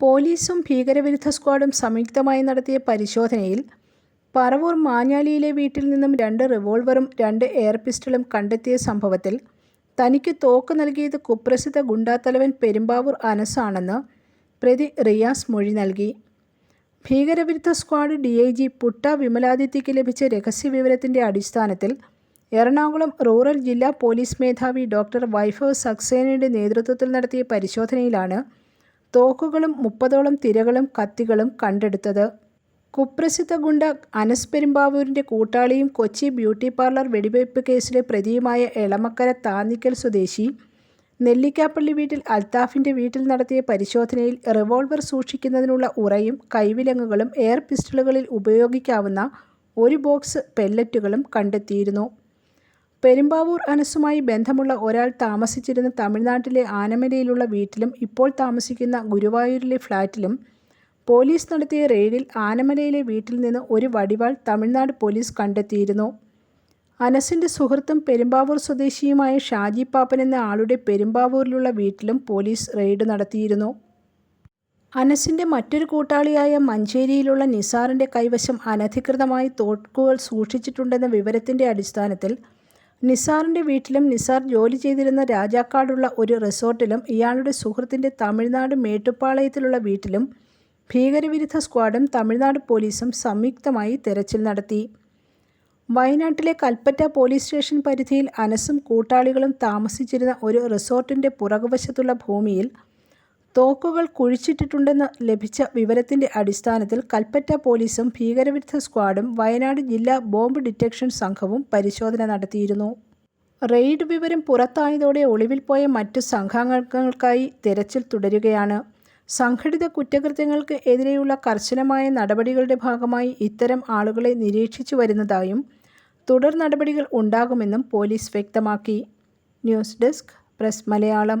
പോലീസും ഭീകരവിരുദ്ധ സ്ക്വാഡും സംയുക്തമായി നടത്തിയ പരിശോധനയിൽ പറവൂർ മാഞ്ഞാലിയിലെ വീട്ടിൽ നിന്നും രണ്ട് റിവോൾവറും രണ്ട് എയർ പിസ്റ്റളും കണ്ടെത്തിയ സംഭവത്തിൽ തനിക്ക് തോക്ക് നൽകിയത് കുപ്രസിദ്ധ ഗുണ്ടാത്തലവൻ പെരുമ്പാവൂർ അനസാണെന്ന് പ്രതി റിയാസ് മൊഴി നൽകി. ഭീകരവിരുദ്ധ squad D. I. G. Putta വിമലാദിത്യയ്ക്ക് ലഭിച്ച രഹസ്യവിവരത്തിന്റെ അടിസ്ഥാനത്തിൽ എറണാകുളം റൂറൽ ജില്ലാ പോലീസ് മേധാവി ഡോക്ടർ വൈഭവ് സക്സേനയുടെ നേതൃത്വത്തിൽ നടത്തിയ പരിശോധനയിലാണ് തോക്കുകളും മുപ്പതോളം തിരകളും കത്തികളും കണ്ടെടുത്തത്. കുപ്രസിദ്ധ ഗുണ്ട അനസ് പെരുമ്പാവൂരിന്റെ കൂട്ടാളിയും കൊച്ചി ബ്യൂട്ടി പാർലർ വെടിവയ്പ് കേസിലെ പ്രതിയുമായ എളമക്കര താന്നിക്കൽ സ്വദേശി നെല്ലിക്കാപ്പള്ളി വീട്ടിൽ അൽത്താഫിന്റെ വീട്ടിൽ നടത്തിയ പരിശോധനയിൽ റിവോൾവർ സൂക്ഷിക്കുന്നതിനുള്ള ഉറയും കൈവിലങ്ങുകളും എയർ പിസ്റ്റളുകളിൽ ഉപയോഗിക്കാവുന്ന ഒരു ബോക്സ് പെല്ലറ്റുകളും കണ്ടെത്തിയിരുന്നു. പെരുമ്പാവൂർ അനസുമായി ബന്ധമുള്ള ഒരാൾ താമസിച്ചിരുന്ന തമിഴ്നാട്ടിലെ ആനമലയിലുള്ള വീട്ടിലും ഇപ്പോൾ താമസിക്കുന്ന ഗുരുവായൂരിലെ ഫ്ളാറ്റിലും പോലീസ് നടത്തിയ റെയ്ഡിൽ ആനമലയിലെ വീട്ടിൽ നിന്ന് ഒരു വടിവാൾ തമിഴ്നാട് പോലീസ് കണ്ടെത്തിയിരുന്നു. അനസിന്റെ സുഹൃത്തും പെരുമ്പാവൂർ സ്വദേശിയുമായ ഷാജി പാപ്പൻ എന്ന ആളുടെ പെരുമ്പാവൂരിലുള്ള വീട്ടിലും പോലീസ് റെയ്ഡ് നടത്തിയിരുന്നു. അനസിന്റെ മറ്റൊരു കൂട്ടാളിയായ മഞ്ചേരിയിലുള്ള നിസാറിന്റെ കൈവശം അനധികൃതമായി തോക്കുകൾ സൂക്ഷിച്ചിട്ടുണ്ടെന്ന വിവരത്തിന്റെ അടിസ്ഥാനത്തിൽ നിസാറിന്റെ വീട്ടിലും നിസാർ ജോലി ചെയ്തിരുന്ന രാജാക്കാടുള്ള ഒരു റിസോർട്ടിലും ഇയാളുടെ സുഹൃത്തിന്റെ തമിഴ്നാട് മേട്ടുപ്പാളയത്തിലുള്ള വീട്ടിലും ഭീകരവിരുദ്ധ സ്ക്വാഡും തമിഴ്നാട് പോലീസും സംയുക്തമായി തെരച്ചിൽ നടത്തി. വയനാട്ടിലെ കൽപ്പറ്റ പോലീസ് സ്റ്റേഷൻ പരിധിയിൽ അനസും കൂട്ടാളികളും താമസിച്ചിരുന്ന ഒരു റിസോർട്ടിന്റെ പുറകുവശത്തുള്ള ഭൂമിയിൽ തോക്കുകൾ കുഴിച്ചിട്ടിട്ടുണ്ടെന്ന് ലഭിച്ച വിവരത്തിന്റെ അടിസ്ഥാനത്തിൽ കൽപ്പറ്റ പോലീസും ഭീകരവിരുദ്ധ സ്ക്വാഡും വയനാട് ജില്ലാ ബോംബ് ഡിറ്റക്ഷൻ സംഘവും പരിശോധന നടത്തിയിരുന്നു. റെയ്ഡ് വിവരം പുറത്തായതോടെ ഒളിവിൽ പോയ മറ്റു സംഘാംഗങ്ങൾക്കായി തെരച്ചിൽ തുടരുകയാണ്. സംഘടിത കുറ്റകൃത്യങ്ങൾക്ക് എതിരെയുള്ള കർശനമായ നടപടികളുടെ ഭാഗമായി ഇത്തരം ആളുകളെ നിരീക്ഷിച്ചു വരുന്നതായും തുടർ നടപടികൾ ഉണ്ടാകുമെന്നും പോലീസ് വ്യക്തമാക്കി. News desk press Malayalam